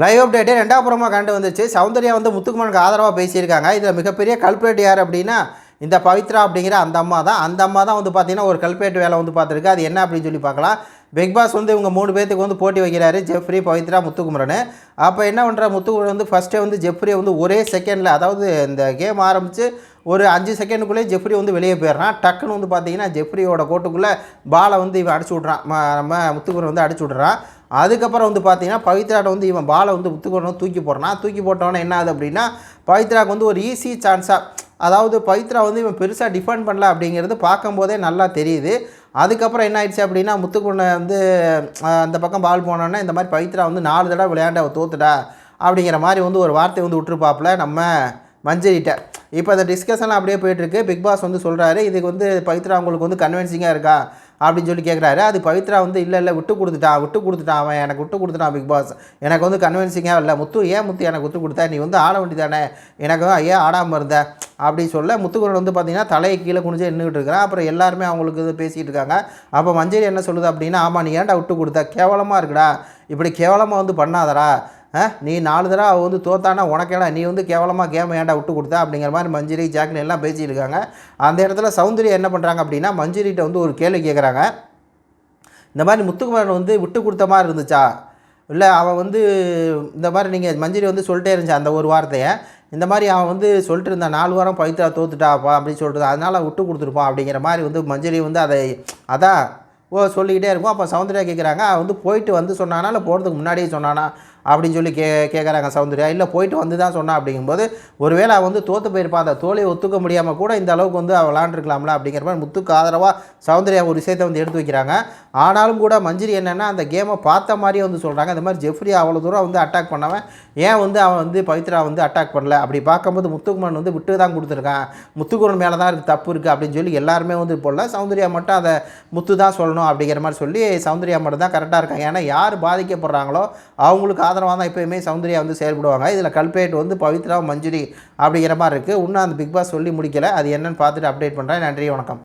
Live update ரெண்டாவது கண்டு வந்துச்சு. சௌந்தர்யா வந்து முத்துக்குமனுக்கு ஆதரவாக பேசியிருக்காங்க. இதில் மிகப்பெரிய கல்பரேட் யார் அப்படின்னா இந்த பவித்ரா அப்படிங்கிற அந்த அம்மா தான். அந்த அம்மா தான் வந்து பார்த்தீங்கன்னா ஒரு கல்பரேட் வேலை வந்து பார்த்துருக்கு அது என்ன அப்படின்னு சொல்லி பார்க்கலாம் பிக் பாஸ் வந்து இவங்க மூணு பேர்த்துக்கு வந்து போட்டி வைக்கிறாரு. ஜெஃப்ரி பவித்ரா முத்துக்குமரன். அப்போ என்ன பண்ணுற முத்துக்குமரன் வந்து ஃபஸ்ட்டே வந்து ஜெஃப்ரியை வந்து ஒரே செகண்டில் அதாவது இந்த கேம் ஆரம்பித்து ஒரு அஞ்சு செகண்டுக்குள்ளே ஜெஃப்ரி வந்து வெளியே போயிடுறான். டக்குன்னு வந்து பார்த்தீங்கன்னா ஜெஃப்ரியோட கோட்டுக்குள்ளே பாலை வந்து இவன் அடிச்சு விட்றான். நம்ம முத்துக்குமரன் வந்து அடிச்சு விட்றான். அதுக்கப்புறம் வந்து பார்த்தீங்கன்னா பவித்ராட்ட வந்து இவன் பாலை வந்து உத்துக்கணும் தூக்கி போடுறான். தூக்கி போட்டோன்னே என்ன ஆகுது அப்படின்னா பவித்ராக்கு வந்து ஒரு ஈஸி சான்ஸாக அதாவது பவித்ரா வந்து இவன் பெருசாக டிஃபெண்ட் பண்ணல அப்படிங்கிறது பார்க்கும்போதே நல்லா தெரியுது. அதுக்கப்புறம் என்ன ஆயிடுச்சு அப்படின்னா முத்துக்குண்ணை வந்து அந்த பக்கம் பால் போனோன்னே இந்த மாதிரி பவித்ரா வந்து நாலு தடவை விளையாண்டு தோத்துடா அப்படிங்கிற மாதிரி வந்து ஒரு வார்த்தை வந்து விட்டுருப்பாப்புல நம்ம மஞ்சரிட்ட. இப்போ அந்த டிஸ்கஷன்லாம் அப்படியே போயிட்டுருக்கு பிக் பாஸ் வந்து சொல்கிறாரு இதுக்கு வந்து பவித்ரா உங்களுக்கு வந்து கன்வின்சிங்காக இருக்கா? அப்படின்னு சொல்லி கேட்குறாரு அது பவித்ரா வந்து இல்லை இல்லை விட்டு கொடுத்துட்டான் விட்டு கொடுத்துட்டான் அவன் எனக்கு விட்டு கொடுத்துட்டான் பிக் பாஸ் எனக்கு வந்து கன்வின்சிங்காக இல்லை. முத்து ஏன் முத்து எனக்கு விட்டு கொடுத்தா? நீ வந்து ஆட வேண்டியதானே? எனக்கு ஏன் ஆடாமல் இருந்த. அப்படி சொல்ல முத்துக்குரல் வந்து பார்த்தீங்கன்னா தலையை கீழே குனிஞ்சு நின்றுட்டு இருக்கிறான். அப்புறம் எல்லாருமே அவங்களுக்கு இது பேசிகிட்டு இருக்காங்க. அப்போ மஞ்சள் என்ன சொல்லுது அப்படின்னா ஆமாம் நீ ஏன்டா விட்டு கொடுத்த? கேவலமாக இருக்குடா. இப்படி கேவலமாக வந்து பண்ணாதடா. நீ நாலு தடவை அவள் வந்து தோத்தானா உனக்கேடா நீ வந்து கேவலமாக கேம் ஏன்டா விட்டு கொடுத்தா அப்படிங்கிற மாதிரி மஞ்சிரி ஜாக்லின் எல்லாம் பேசியிருக்காங்க அந்த இடத்துல சௌந்தர்யா என்ன பண்ணுறாங்க அப்படின்னா மஞ்சரிட்ட வந்து ஒரு கேள்வி கேட்குறாங்க இந்த மாதிரி முத்துக்குமரன் வந்து விட்டு கொடுத்த மாதிரி இருந்துச்சா? இல்லை அவன் வந்து இந்த மாதிரி நீங்கள் மஞ்சரி வந்து சொல்லிட்டே இருந்துச்சு அந்த ஒரு வார்த்தையை? இந்த மாதிரி அவன் வந்து சொல்லிட்டு இருந்தான் நாலு வாரம் பவித்ரா தோத்துட்டாப்பா அப்படின்னு சொல்லிட்டு அதனால் விட்டு கொடுத்துருப்பான் அப்படிங்கிற மாதிரி வந்து மஞ்சரி வந்து அதை அதான் ஓ சொல்லிக்கிட்டே இருக்கும். அப்போ சௌந்தர்யா கேட்குறாங்க அவன் வந்து போயிட்டு வந்து சொன்னானா இல்லை போகிறதுக்கு முன்னாடியே சொன்னானா? அப்படின்னு சொல்லி கே கேட்குறாங்க சௌந்தர்யா. இல்லை போயிட்டு வந்து தான் சொன்னான் அப்படிங்கும்போது ஒருவேளை அவன் வந்து தோற்று போயிருப்பா அந்த தோழியை ஒத்துக்க முடியாமல் கூட இந்த அளவுக்கு வந்து அவள் விளாண்டுருக்கலாம்ல அப்படிங்கிற மாதிரி முத்துக்கு ஆதரவாக சௌந்தர்யா ஒரு விஷயத்தை வந்து எடுத்து வைக்கிறாங்க. ஆனாலும் கூட மஞ்சரி என்னென்னா அந்த கேமை பார்த்த மாதிரியே வந்து சொல்கிறாங்க இந்த மாதிரி ஜெஃப்ரி அவ்வளோ தூரம் வந்து அட்டாக் பண்ணவன் ஏன் வந்து அவன் வந்து பவித்ரா வந்து அட்டாக் பண்ணல? அப்படி பார்க்கும்போது முத்துக்குமன் வந்து விட்டு தான் கொடுத்துருக்கான். முத்துக்குமன் மேலே தான் இருக்குது தப்பு இருக்குது அப்படின்னு சொல்லி எல்லாருமே வந்து போடல சௌந்தர்யா மட்டும் அதை முத்து தான் சொல்லணும் அப்படிங்கிற மாதிரி சொல்லி சௌந்தர்யா மட்டும் தான் கரெக்டாக இருக்காங்க. ஏன்னா யார் பாதிக்கப்படுறாங்களோ அவங்களுக்கு ஆதரவாக தான் எப்போயுமே சௌந்தர்யா வந்து செயல்படுவாங்க. இதில் கல்பேட் வந்து பவித்ரா மஞ்சுரி அப்படிங்கிற மாதிரி இருக்குது இன்னும் அந்த பிக் பாஸ் சொல்லி முடிக்கலை. அது என்னன்னு பார்த்துட்டு அப்டேட் பண்ணுறேன் நன்றி வணக்கம்.